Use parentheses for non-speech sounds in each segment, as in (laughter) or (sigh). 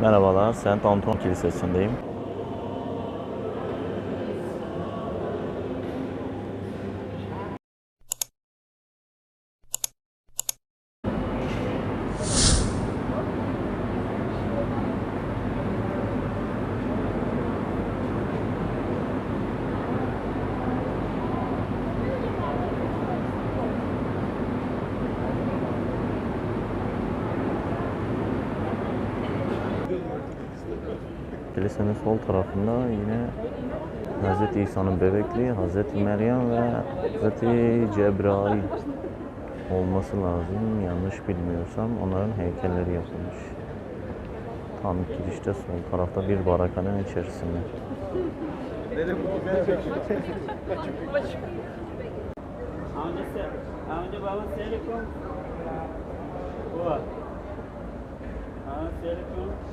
Merhabalar, Saint Anton Kilisesi'ndeyim. Kilisenin sol tarafında yine Hz. İsa'nın bebekliği, Hz. Meryem ve Hz. Cebrail olması lazım. Yanlış bilmiyorsam onların heykelleri yapılmış. Tam girişte sol tarafta bir barakanın içerisinde.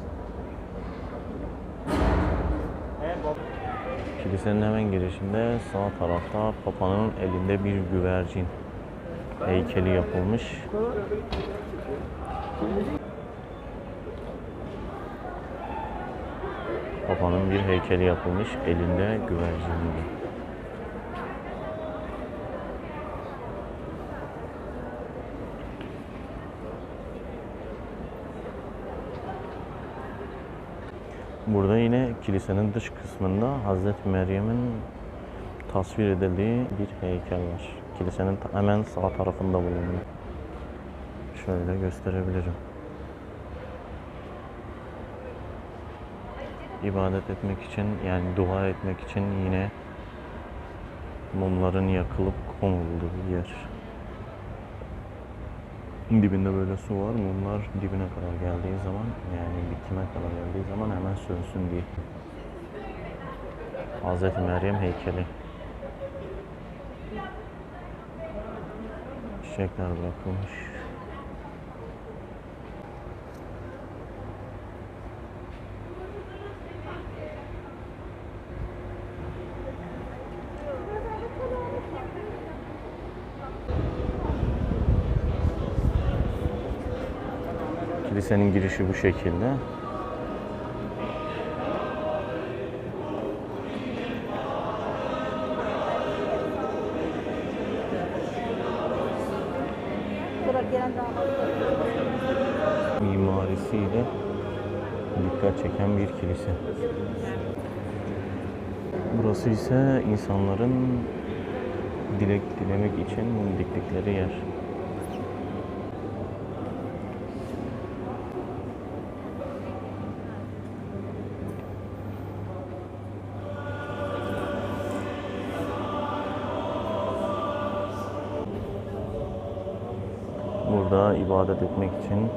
(laughs) Kilisenin hemen girişinde sağ tarafta Papa'nın elinde bir güvercin heykeli yapılmış. Papa'nın bir heykeli yapılmış elinde güvercinle. Burada yine kilisenin dış kısmında Hazreti Meryem'in tasvir edildiği bir heykel var. Kilisenin hemen sağ tarafında bulunuyor. Şöyle gösterebilirim. İbadet etmek için yani dua etmek için yine mumların yakılıp konulduğu yer. Dibinde böyle su var. Mumlar dibine kadar geldiği zaman yani bitime kadar geldiği zaman hemen sönsün diye. Hazreti Meryem heykeli. Çiçekler bırakılmış. Kilisenin girişi bu şekilde. Mimarisiyle dikkat çeken bir kilise. Burası ise insanların dilek dilemek için diktikleri yer. Burada ibadet etmek için,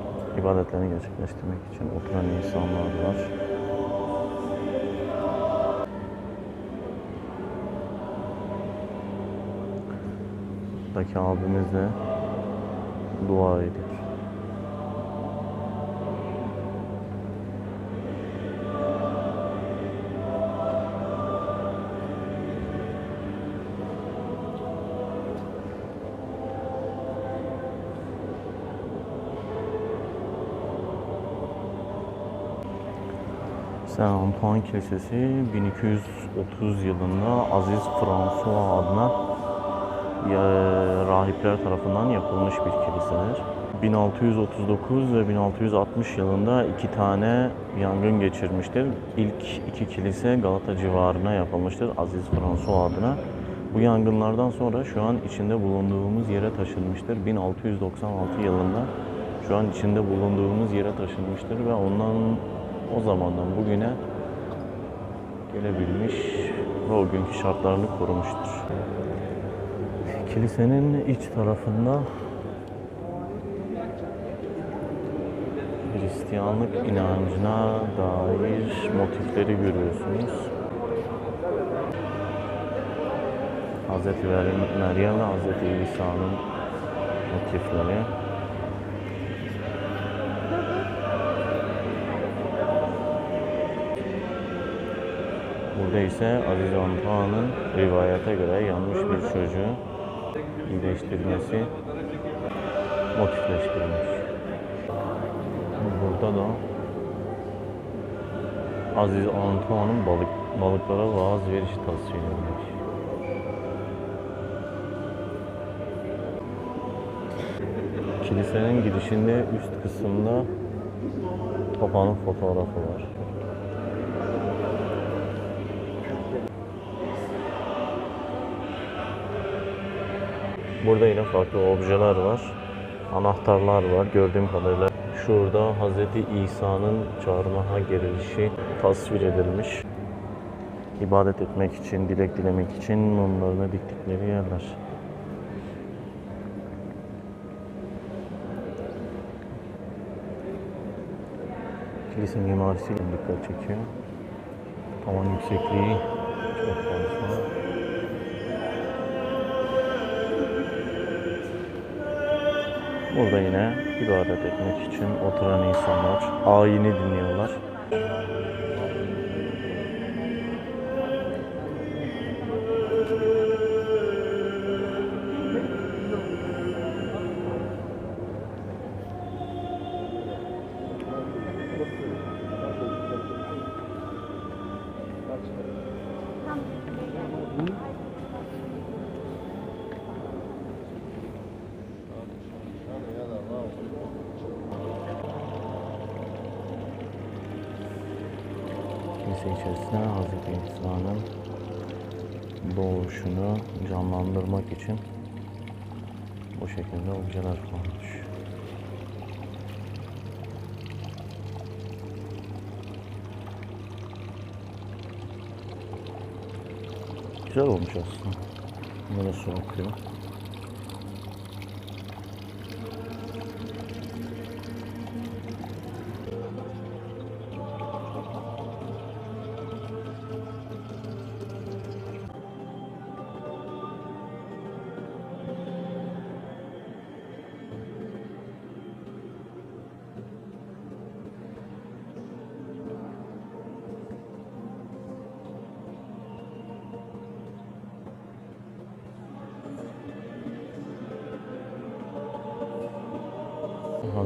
ibadetlerini gerçekleştirmek için oturan insanlar var. Buradaki abimiz de dua ediyor. Saint Antoine Kilisesi 1230 yılında Aziz François adına rahipler tarafından yapılmış bir kilisedir. 1639 ve 1660 yılında iki tane yangın geçirmiştir. İlk iki kilise Galata civarına yapılmıştır Aziz François adına. Bu yangınlardan sonra şu an içinde bulunduğumuz yere taşınmıştır. 1696 yılında şu an içinde bulunduğumuz yere taşınmıştır ve ondan o zamandan bugüne gelebilmiş ve o günkü şartlarını korumuştur. Kilisenin iç tarafında Hristiyanlık inancına dair motifleri görüyorsunuz. Hz. Meryem ve Hz. İsa'nın motifleri. Burada ise Aziz Antoine'ın rivayete göre yanmış bir çocuğu iyileştirmesi motifleştirilmiş. Burada da Aziz Antoine'ın balık, balıklara vaaz verişi tasvir edilmiş. Kilisenin girişinde üst kısımda Papa'nın fotoğrafı var. Burada yine farklı objeler var. Anahtarlar var gördüğüm kadarıyla. Şurada Hz. İsa'nın çarmıha gerilişi tasvir edilmiş. İbadet etmek için, dilek dilemek için mumlarını diktikleri yerler. Kilise mimarisiyle dikkat çekiyor. Tavan yüksekliği çok fazla. Burada yine ibadet etmek için oturan insanlar ayini dinliyorlar. Kilise içerisinde Hz. İsa'nın doğuşunu canlandırmak için bu şekilde objeler konmuş. Güzel olmuş aslında. Böyle su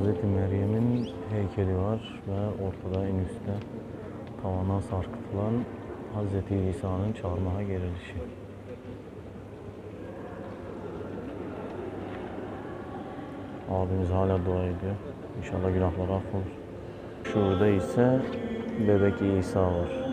Hazreti Meryem'in heykeli var ve ortada en üstte tavana sarkıtılan Hazreti İsa'nın çarmıha gerilişi. Abimiz hala dua ediyor. İnşallah günahları affolur. Şurada ise bebek İsa var.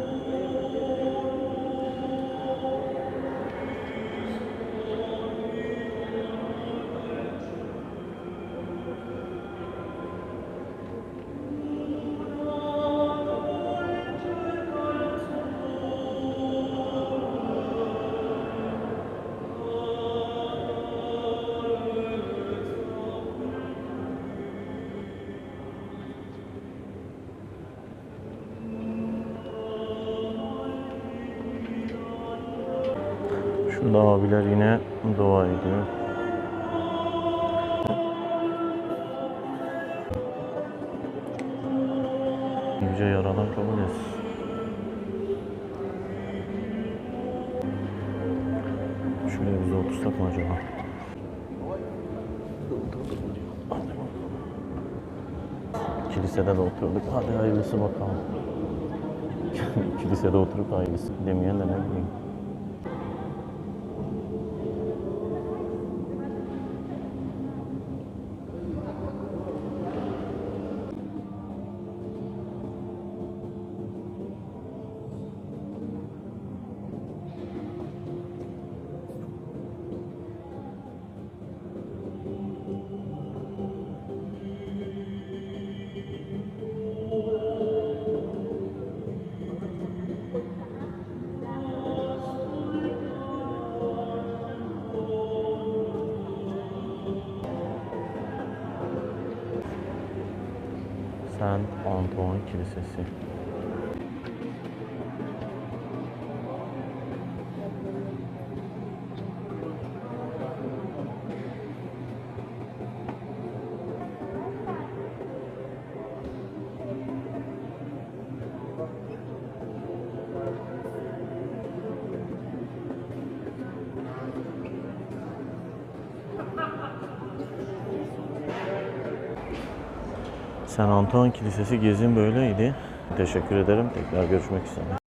Şurada abiler yine dua ediyor. Yüce Yaradan kabul etsin. Şuraya biz de otursak mı acaba? Kilisede de oturduk. Hadi hayırlısı bakalım. (laughs) Kilisede oturup hayırlısı demeyen de ne bileyim. Saint Antoine Kilisesi. Saint Antoine Kilisesi gezim böyleydi. Teşekkür ederim. Tekrar görüşmek üzere.